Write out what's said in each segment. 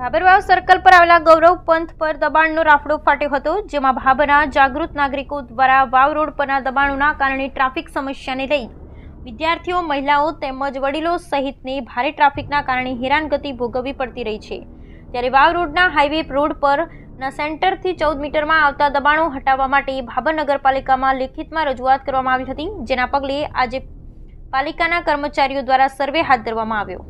ભાબરવાવ circle પર આવેલા ગૌરવ પંથ પર દબાણનો રાફડો ફાટ્યો હતો, જેમાં ભાભરના જાગૃત નાગરિકો દ્વારા વાવ રોડ પરના દબાણોના કારણે ટ્રાફિક સમસ્યાને લઈ વિદ્યાર્થીઓ, મહિલાઓ તેમજ વડીલો સહિતને ભારે ટ્રાફિકના કારણે હેરાનગતિ ભોગવવી પડતી રહી છે. ત્યારે વાવ રોડના હાઈવે રોડ પરના સેન્ટરથી ચૌદ મીટરમાં આવતા દબાણો હટાવવા માટે ભાભર નગરપાલિકામાં લેખિતમાં રજૂઆત કરવામાં આવી હતી, જેના પગલે આજે પાલિકાના કર્મચારીઓ દ્વારા સર્વે હાથ ધરવામાં આવ્યો.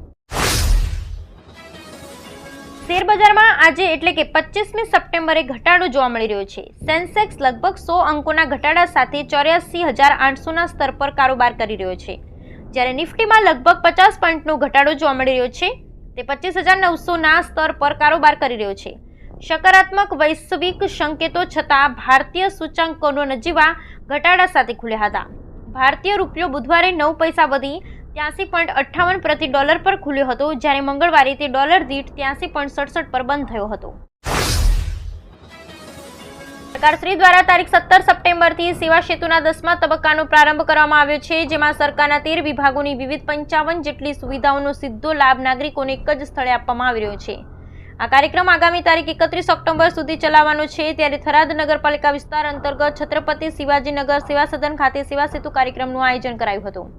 શેરબજારમાં આજે એટલે કે પચીસમી સપ્ટેમ્બરે ઘટાડો જોવા મળી રહ્યો છે. સેન્સેક્સ લગભગ સો અંકોના ઘટાડા સાથે ચોર્યાસી હજાર આઠસોના સ્તર પર કારોબાર કરી રહ્યો છે. જ્યારે નિફ્ટીમાં લગભગ પચાસ પોઈન્ટનો ઘટાડો જોવા મળી રહ્યો છે, તે પચીસ હજાર નવસોના સ્તર પર કારોબાર કરી રહ્યો છે. સકારાત્મક વૈશ્વિક સંકેતો છતાં ભારતીય સૂચાંકોનો નજીવા ઘટાડા સાથે ખુલ્યા હતા. ભારતીય રૂપિયો બુધવારે નવ પૈસા વધી ત્યાંસી પોઈન્ટ અઠ્ઠાવન પ્રતિ ડોલર પર ખુલ્યો હતો, જ્યારે મંગળવારે તે ડોલર દીઠ ત્યાંસી પોઈન્ટ સડસઠ પર બંધ થયો હતો. સરકારશ્રી દ્વારા તારીખ સત્તર સપ્ટેમ્બરથી સેવા સેતુના દસમા તબક્કાનો પ્રારંભ કરવામાં આવ્યો છે, જેમાં સરકારના તેર વિભાગોની વિવિધ પંચાવન જેટલી સુવિધાઓનો સીધો લાભ નાગરિકોને એક જ સ્થળે આપવામાં આવી રહ્યો છે. આ કાર્યક્રમ આગામી તારીખ એકત્રીસ ઓક્ટોબર સુધી ચલાવવાનો છે, ત્યારે થરાદ નગરપાલિકા વિસ્તાર અંતર્ગત છત્રપતિ શિવાજીનગર સેવા સદન ખાતે સેવા સેતુ કાર્યક્રમનું આયોજન કરાયું હતું.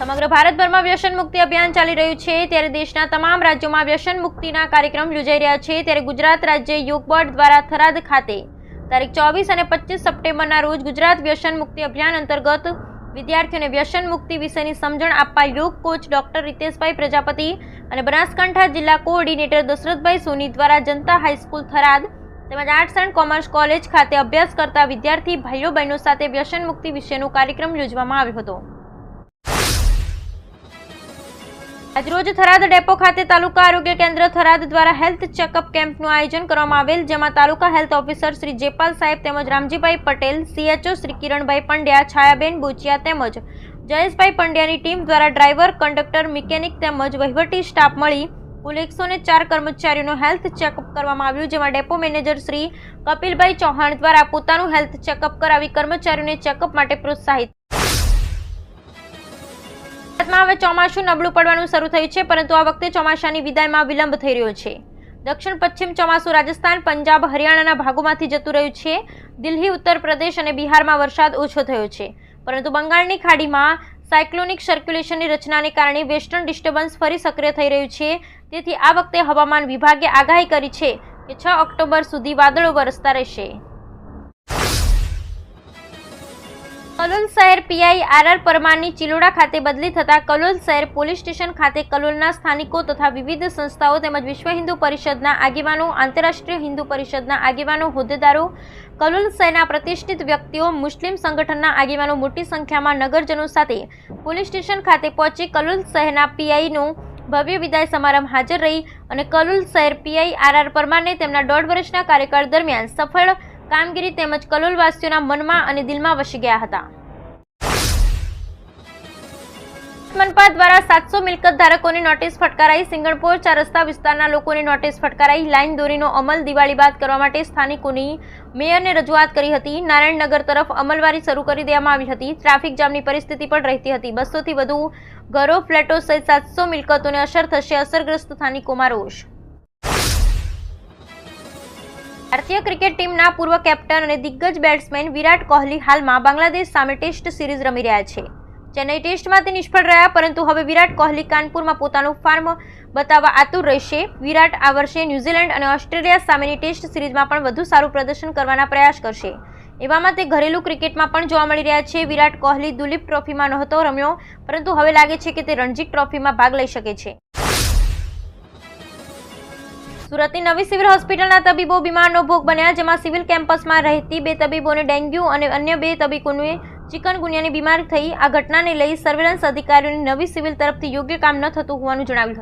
સમગ્ર ભારતભરમાં વ્યસન મુક્તિ અભિયાન ચાલી રહ્યું છે. ત્યારે દેશના તમામ રાજ્યોમાં વ્યસન મુક્તિના કાર્યક્રમ યોજાઈ રહ્યા છે. ત્યારે ગુજરાત રાજ્ય યોગ બોર્ડ દ્વારા થરાદ ખાતે તારીખ ચોવીસ અને પચીસ સપ્ટેમ્બરના રોજ ગુજરાત વ્યસન મુક્તિ અભિયાન અંતર્ગત વિદ્યાર્થીઓને વ્યસન મુક્તિ વિશેની સમજણ આપવા યોગ કોચ ડોક્ટર રીતેશભાઈ પ્રજાપતિ અને બનાસકાંઠા જિલ્લા કોઓર્ડિનેટર દશરથભાઈ સોની દ્વારા જનતા હાઈસ્કૂલ થરાદ તેમજ આર્ટ્સ એન્ડ કોમર્સ કોલેજ ખાતે અભ્યાસ કરતા વિદ્યાર્થી ભાઈઓ બહેનો સાથે વ્યસન મુક્તિ વિશેનો કાર્યક્રમ યોજવામાં આવ્યો હતો. આજરોજ થરાદ ડેપો ખાતે તાલુકા આરોગ્ય કેન્દ્ર થરાદ દ્વારા હેલ્થ ચેકઅપ કેમ્પનું આયોજન કરવામાં આવેલ, જેમાં તાલુકા હેલ્થ ઓફિસર શ્રી જેપાલ સાહેબ તેમજ રામજીભાઈ પટેલ સીએચઓ શ્રી કિરણભાઈ પંડ્યા, છાયાબેન બોચિયા તેમજ જયેશભાઈ પંડ્યાની ટીમ દ્વારા ડ્રાઈવર, કંડક્ટર, મિકેનિક તેમજ વહીવટી સ્ટાફ મળી કુલ એકસો ચાર કર્મચારીઓનું હેલ્થ ચેકઅપ કરવામાં આવ્યું, જેમાં ડેપો મેનેજર શ્રી કપિલભાઈ ચૌહાણ દ્વારા પોતાનું હેલ્થ ચેકઅપ કરાવી કર્મચારીઓને ચેકઅપ માટે પ્રોત્સાહિત ગુજરાતમાં હવે ચોમાસું નબળું પડવાનું શરૂ થયું છે, પરંતુ આ વખતે ચોમાસાની વિદાયમાં વિલંબ થઈ રહ્યો છે. દક્ષિણ પશ્ચિમ ચોમાસું રાજસ્થાન, પંજાબ, હરિયાણાના ભાગોમાંથી જતું રહ્યું છે. દિલ્હી, ઉત્તર પ્રદેશ અને બિહારમાં વરસાદ ઓછો થયો છે. પરંતુ બંગાળની ખાડીમાં સાયક્લોનિક સર્ક્યુલેશનની રચનાને કારણે વેસ્ટર્ન ડિસ્ટર્બન્સ ફરી સક્રિય થઈ રહ્યું છે. તેથી આ વખતે હવામાન વિભાગે આગાહી કરી છે કે છ ઓક્ટોબર સુધી વાદળો વરસતા રહેશે. કલોલ શહેર પીઆઈ આર આર પરમારની ચિલોડા ખાતે બદલી થતા કલોલ શહેર પોલીસ સ્ટેશન ખાતે કલોલના સ્થાનિકો તથા વિવિધ સંસ્થાઓ તેમજ વિશ્વ હિન્દુ પરિષદના આગેવાનો, આંતરરાષ્ટ્રીય હિન્દુ પરિષદના આગેવાનો, હોદ્દેદારો, કલોલ શહેરના પ્રતિષ્ઠિત વ્યક્તિઓ, મુસ્લિમ સંગઠનના આગેવાનો, મોટી સંખ્યામાં નગરજનો સાથે પોલીસ સ્ટેશન ખાતે પહોંચી કલોલ શહેરના પીઆઈનો ભવ્ય વિદાય સમારંભ હાજર રહી અને કલોલ શહેર પીઆઈ આર આર પરમારને તેમના દોઢ વર્ષના કાર્યકાળ દરમિયાન સફળ કામગીરી તેમજ કલોલવાસીઓના મનમાં અને દિલમાં વસી ગયા હતા. મનપા દ્વારા સાતસો મિલકત ધારકોને નોટિસ ફટકારાઈ, સિંગણપોર ચાર રસ્તા વિસ્તારના લોકોને નોટિસ ફટકારાઈ, લાઇન દોરીનો અમલ દિવાળી બાદ કરવા માટે સ્થાનિકોની મેયરને રજૂઆત કરી હતી. નારાયણનગર તરફ અમલવારી શરૂ કરી દેવામાં આવી હતી. ટ્રાફિક જામની પરિસ્થિતિ પણ રહેતી હતી. બસોથી વધુ ઘરો, ફ્લેટો સહિત સાતસો મિલકતોને અસર થશે. અસરગ્રસ્ત સ્થાનિકોમાં રોષ ભારતીય ક્રિકેટ ટીમના પૂર્વ કેપ્ટન અને દિગ્ગજ બેટ્સમેન વિરાટ કોહલી હાલમાં બાંગ્લાદેશ સામે ટેસ્ટ સિરીઝ રમી રહ્યા છે. ચેન્નઈ ટેસ્ટમાં તે નિષ્ફળ રહ્યા, પરંતુ હવે વિરાટ કોહલી કાનપુરમાં પોતાનું ફાર્મ બતાવવા આતુર રહેશે. વિરાટ આ વર્ષે ન્યૂઝીલેન્ડ અને ઓસ્ટ્રેલિયા સામેની ટેસ્ટ સિરીઝમાં પણ વધુ સારું પ્રદર્શન કરવાના પ્રયાસ કરશે. એવામાં તે ઘરેલું ક્રિકેટમાં પણ જોવા મળી રહ્યા છે. વિરાટ કોહલી દુલીપ ટ્રોફીમાં નહોતો રમ્યો, પરંતુ હવે લાગે છે કે તે રણજી ટ્રોફીમાં ભાગ લઈ શકે છે. સુરતની નવી સિવિલ હોસ્પિટલના તબીબો બીમારનો ભોગ બન્યા, જેમાં સિવિલ કેમ્પસમાં રહેતી બે તબીબોને ડેન્ગ્યુ અને અન્ય બે તબીબોને ચિકનગુનિયાની બીમારી થઈ. આ ઘટનાને લઈ સર્વેલન્સ અધિકારીઓની નવી સિવિલ તરફથી યોગ્ય કામ ન થતું હોવાનું જણાવ્યું